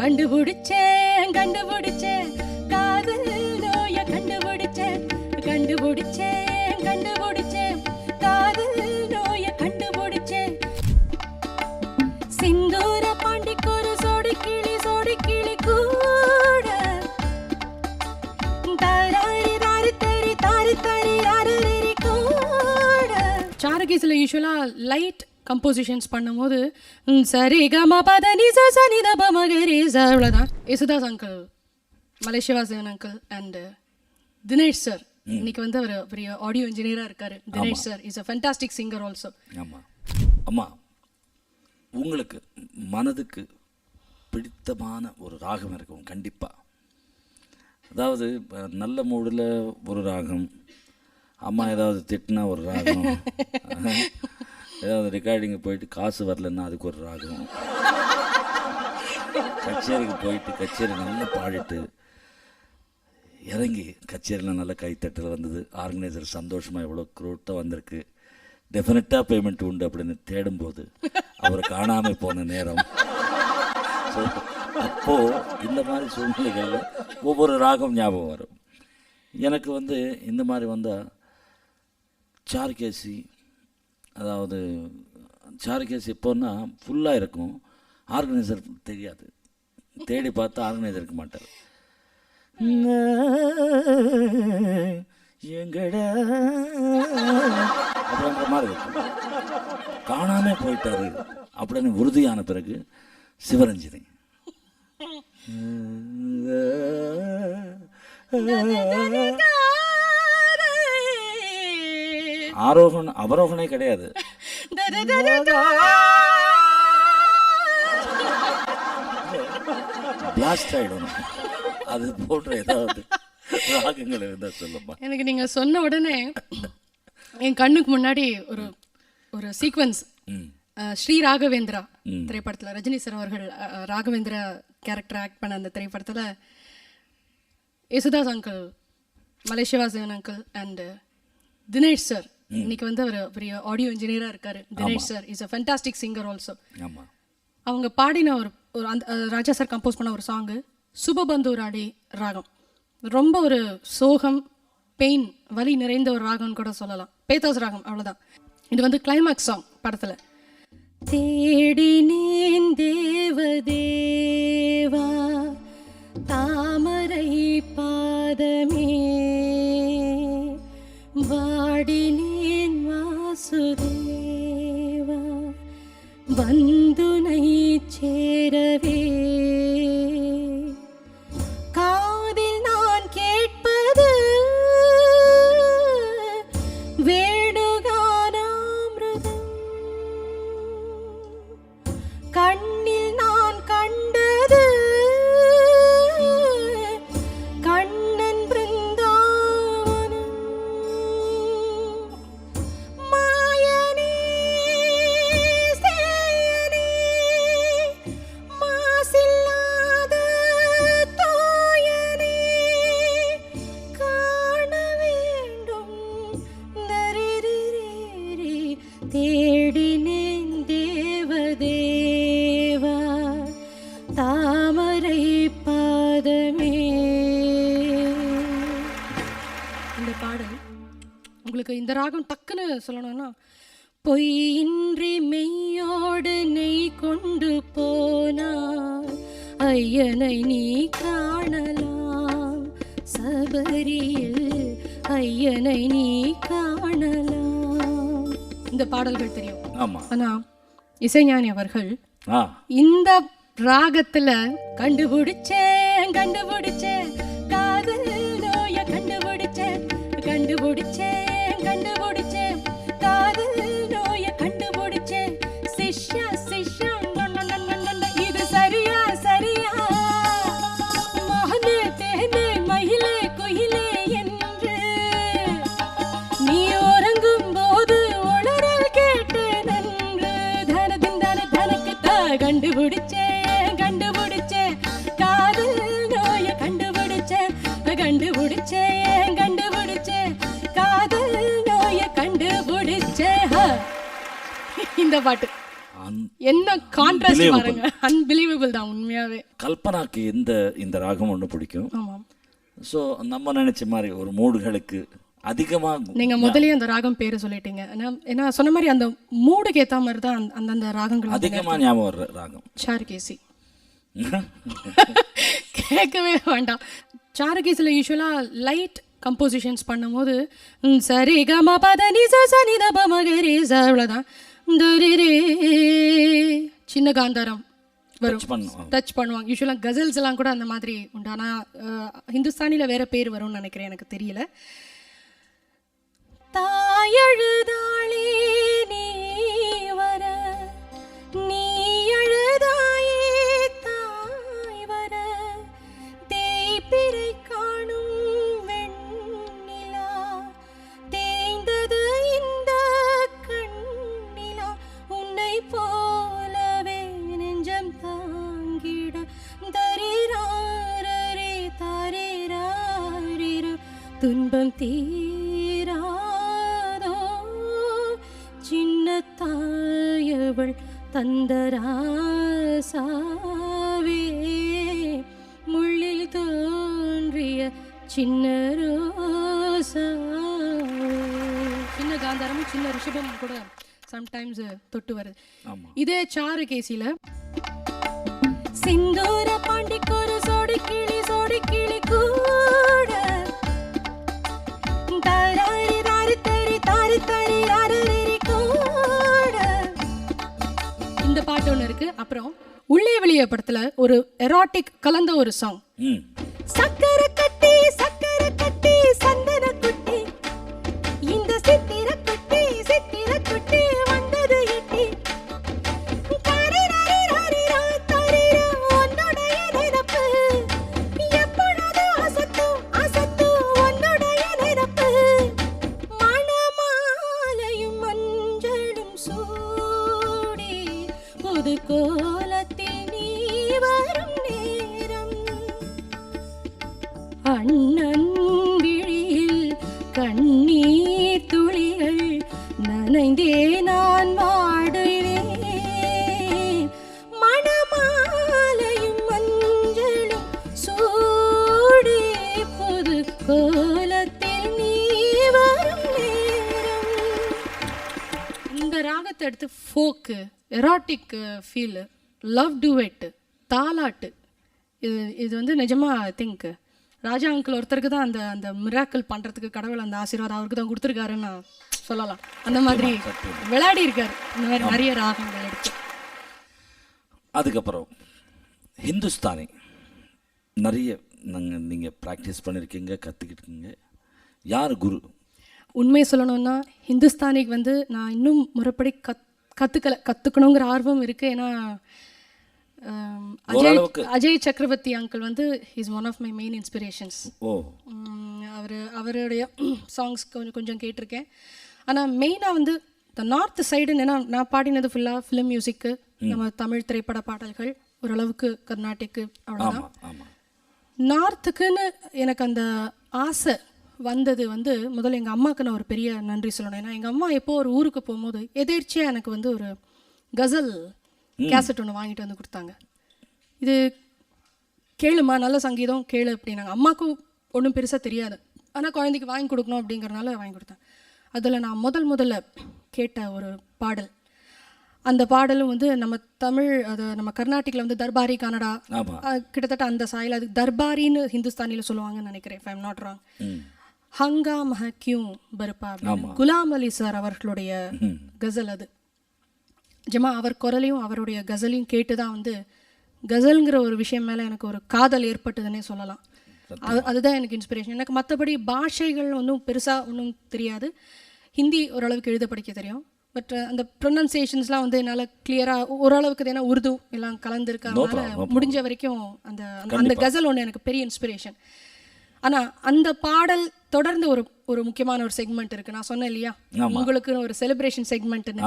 கண்டுபிடிச்சேன் கண்டுபிடிச்சேன். காதல் நோய கண்டுபிடிச்சேன் கண்டுபிடிச்சேன் கண்டுபிடிச்சேன். காதல் நோய கண்டுபிடிச்சேன். சிந்தூர பாண்டிக்கொரு சோடி கிளி சோடி கிளி கூட தாரி தாரி தாரி தாரி தாரி கூட. சாரகேசில் யூஸ்வலாக லைட் கம்போசிஷன்ஸ் பண்ணும்போது சரி கம பத நிச சனி தப மகரி அவ்வளோதான் Yesudas uncle Malaysia Vasan uncle and Dinesh sir இன்னைக்கு வந்து அவர் பெரிய ஆடியோ இன்ஜினியராக இருக்காரு. Dinesh sir is a fantastic singer also ஆமாம் அம்மா உங்களுக்கு மனதுக்கு பிடித்தமான ஒரு ராகம் இருக்கும் கண்டிப்பாக அதாவது நல்ல மூடில் ஒரு ராகம் அம்மா ஏதாவது திட்டினா ஒரு ராகம். ஏதாவது ரெக்கார்டிங்கு போயிட்டு காசு வரலன்னா அதுக்கு ஒரு ராகம். கச்சேரிக்கு போயிட்டு கச்சேரி நல்லா பாடிட்டு இறங்கி கச்சேரியில் நல்ல கைத்தட்டல் வந்தது. ஆர்கனைசர் சந்தோஷமாக எவ்வளோ குரூட்டாக வந்திருக்கு. டெஃபினட்டாக பேமெண்ட் உண்டு அப்படின்னு தேடும்போது அவர் காணாமல் போன நேரம். ஸோ அப்போது இந்த மாதிரி சூழ்நிலைகளில் ஒவ்வொரு ராகம் ஞாபகம் வரும். எனக்கு வந்து இந்த மாதிரி வந்தால் சார்கேசி அதாவது சாரிகேஸ் எப்போன்னா ஃபுல்லாக இருக்கும். ஆர்கனைசர் தெரியாது. தேடி பார்த்தா ஆர்கனைசர் இருக்க மாட்டார். எங்கடா? அப்படின்ற மாதிரி இருக்கும். போயிட்டார் போயிட்டாரு அப்படின்னு உறுதியான பிறகு சிவரஞ்சினி. ஆரோகண அவரோகணே கிடையாது. பிளாஸ்ட் ஆகிடும் அது போன்ற ஏதாவது ராகங்கள் இருந்தால் சொல்லுமா எனக்கு நீங்க சொன்ன உடனே என் கண்ணுக்கு முன்னாடி ஒரு ஒரு சீக்வன்ஸ் ஸ்ரீ ராகவேந்திரா திரைப்படத்துல ரஜினி சார் அவர்கள் ராகவேந்திரா கேரக்டர் ஆக்ட் பண்ண அந்த திரைப்படத்துல Yesudas uncle Malaysia Vasan uncle and Dinesh sir இன்னைக்கு வந்து அவர் பெரிய ஆடியோ இன்ஜினியரா இருக்காரு. Dinesh sir is a fantastic singer also அவங்க பாடின ஒரு ஒரு அந்த ராஜா சார் கம்போஸ் பண்ண ஒரு சாங்கு சுபபந்தூராடி ராகம். ரொம்ப ஒரு சோகம் பெயின் வலி நிறைந்த ஒரு ராகம்னு கூட சொல்லலாம். பேத்தாஸ் ராகம் அவ்வளவுதான். இது வந்து கிளைமாக்ஸ் சாங் படத்துல. தேடினேன் தேவதேவா தாமரை பாதமே యేసుదేవా బంధునై చేరవే. உங்களுக்கு இந்த ராகம் டக்குன்னு சொல்லணும்னா பொய்யின்றி மெய்யோடு நெய் கொண்டு போனார். ஐயனை நீ காணலாம். சபரியில் ஐயனை நீ காணலாம். இந்த பாடல்கள் தெரியும். ஆனா இசைஞானி அவர்கள் இந்த ராகத்துல கண்டுபிடிச்சேன் கண்டுபிடிச்சேன் காதல் நோய கண்டுபிடிச்சேன் கண்டுபிடிச்சேன் இந்த பாட்டு. என்ன கான்ட்ராஸ்ட். பாருங்க. அன்பிலீவபிள் தான் உண்மையாவே. கல்பனாக்கு எந்த இந்த ராகம் ஒன்று பிடிக்கும். ஸோ நம்ம நினைச்ச மாதிரி ஒரு மூடுகளுக்கு அதிகமாக நீங்க முதல்லயே அந்த ராகம் பேரு சொல்லிட்டீங்க. ஏன்னா சொன்ன மாதிரி அந்த மூடுக்கு ஏத்த மாதிரி தான் அந்த- அந்தந்த ராகங்கள் வந்து அதிகமாக ஞாபகம் வர்ற ராகம். சாருகேசி. கேட்கவே வேண்டாம். சாருகேசில் யூஸ்வலாக லைட் கம்போசிஷன்ஸ் பண்ணும்போது சரி கம பத நிச சனி தப மகரி அவ்வளோதான் சின்ன காந்தாரம். வரும். டச் பண்ணுவாங்க. யூஸ்வலாக கசல்ஸ் எல்லாம் கூட அந்த மாதிரி உண்டு. ஆனால் ஹிந்துஸ்தானியில் வேற பேர் வரும்னு நினைக்கிறேன். எனக்கு தெரியல. துன்பம் தீராதோ? சின்ன தாயவள் தந்தராசாவே முள்ளில் தோன்றிய சின்ன ரோசாவே சின்ன காந்தாரமும் சின்ன ரிஷபமும் கூட சம்டைம்ஸ் தொட்டு வருது. இதே சாரு கேசில சிந்தூர பாண்டிக்கொரு சோடி கிளி சோடி கிளி கூட இந்த பாட்டு ஒன்று இருக்கு. அப்புறம் உள்ளே வெளியே படத்துல ஒரு எராட்டிக் கலந்த ஒரு சாங் சக்கர நனைந்தே நான் வாடுவேன் மணமாலையும் மஞ்சளும் சூடி புது கோலத்தில் நீ வரும் இந்த ராகத்தை எடுத்து folk erotic feel love duet தாலாட்டு இது இது வந்து நிஜமா ஐ திங்க் ராஜா அங்கிள் ஒருத்தருக்கு தான் அந்த அந்த மிராக்கிள் பண்ணுறதுக்கு கடவுள் அந்த ஆசீர்வாதம் அவருக்கு தான் கொடுத்துருக்காருன்னு சொல்லலாம். அந்த மாதிரி விளையாடி இருக்காரு இந்த மாதிரி நிறைய ராகங்கள் எடுத்து அதுக்கப்புறம் ஹிந்துஸ்தானி. நிறைய நாங்கள் நீங்கள் ப்ராக்டிஸ் பண்ணியிருக்கீங்க கற்றுக்கிட்டுருக்கீங்க யார் குரு? உண்மையை சொல்லணும்னா ஹிந்துஸ்தானிக்கு வந்து நான் இன்னும் முறைப்படி கத் கற்றுக்கல கற்றுக்கணுங்கிற ஆர்வம் இருக்குது ஏன்னா அஜய். அஜய் சக்கரவர்த்தி அங்கிள் வந்து is one of my main inspirations அவர் அவருடைய சாங்ஸ் கொஞ்சம் கொஞ்சம் கேட்டிருக்கேன். ஆனால் மெயினாக வந்து இந்த நார்த் சைடுன்னு ஏன்னா நான் பாடினது ஃபுல்லாக ஃபிலிம் மியூசிக்கு நம்ம தமிழ் திரைப்பட பாடல்கள் ஓரளவுக்கு கர்நாடிக்கு அவ்வளோதான் நார்த்துக்குன்னு எனக்கு அந்த ஆசை வந்தது வந்து முதல்ல எங்கள் அம்மாவுக்கு நான் ஒரு பெரிய நன்றி சொல்லணும். ஏன்னா எங்கள் அம்மா எப்போ ஒரு ஊருக்கு போகும்போது எதேர்ச்சியாக எனக்கு வந்து ஒரு கசல் கேசட் ஒன்று வாங்கிட்டு வந்து கொடுத்தாங்க. இது கேளுமா? நல்ல சங்கீதம் கேளு அப்படின்னாங்க. அம்மாவுக்கும் ஒன்றும் பெருசாக தெரியாது. ஆனால் குழந்தைக்கு வாங்கி கொடுக்கணும் அப்படிங்கறனால வாங்கி கொடுத்தேன். அதில் நான் முதல் முதல்ல கேட்ட ஒரு பாடல். அந்த பாடலும் வந்து நம்ம தமிழ் அது நம்ம கர்நாடிக்கில் வந்து தர்பாரி அஹ், கிட்டத்தட்ட அந்த சாயல் அது தர்பாரின்னு ஹிந்துஸ்தானியில் சொல்லுவாங்கன்னு நினைக்கிறேன் ஐம் நாட் ராங் ம். ஹங்கா மஹக்யூம் பருப்பா. குலாம் அலி சார் அவர்களுடைய கசல் அது. ஜமா அவர் குரலையும் அவருடைய கசலையும் கேட்டு தான் வந்து கசல்ங்கிற ஒரு விஷயம் மேலே எனக்கு ஒரு காதல் ஏற்பட்டதுன்னே சொல்லலாம். அது அதுதான் எனக்கு இன்ஸ்பிரேஷன் எனக்கு மற்றபடி பாஷைகள் ஒன்றும் பெருசாக ஒன்றும் தெரியாது. ஹிந்தி ஓரளவுக்கு எழுத படிக்க தெரியும். பட் அந்த ப்ரொனன்சியேஷன்ஸ்லாம் வந்து என்னால் கிளியராக ஓரளவுக்கு ஏன்னா உருது எல்லாம் கலந்துருக்கறதுனால முடிஞ்ச வரைக்கும் அந்த அந்த- அந்த கசல் ஒன்று எனக்கு பெரிய இன்ஸ்பிரேஷன் ஆனால் அந்த பாடல் தொடர்ந்து ஒரு ஒரு முக்கியமான ஒரு செக்மெண்ட் இருக்கு. நான் சொன்னேன் இல்லையா? உங்களுக்கு ஒரு செலிப்ரேஷன் செக்மெண்ட்னு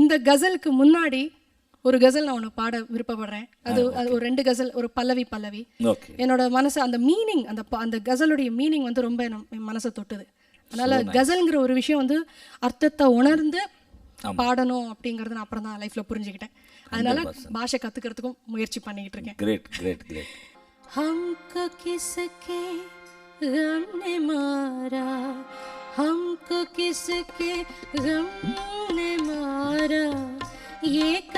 இந்த கசலுக்கு முன்னாடி ஒரு கசல் நான் ஒன்று பாட விருப்பப்படுறேன். அது அது ஒரு ரெண்டு கசல் ஒரு பல்லவி பல்லவி. என்னோட மனசு அந்த மீனிங் அந்த அந்த கசலுடைய மீனிங் வந்து ரொம்ப என் மனசை தொட்டுது. அதனால கசல்ங்கிற ஒரு விஷயம் வந்து அர்த்தத்தை உணர்ந்து பாடணும் அப்படிங்கறத நான் அப்புறம் தான் லைஃப்ல புரிஞ்சுக்கிட்டேன். அதனால பாஷை கத்துக்கிறதுக்கும் முயற்சி பண்ணிக்கிட்டு இருக்கேன். கிரேட் கிரேட் கிரேட் गम ने मारा। हमको किसके गम ने मारा? ये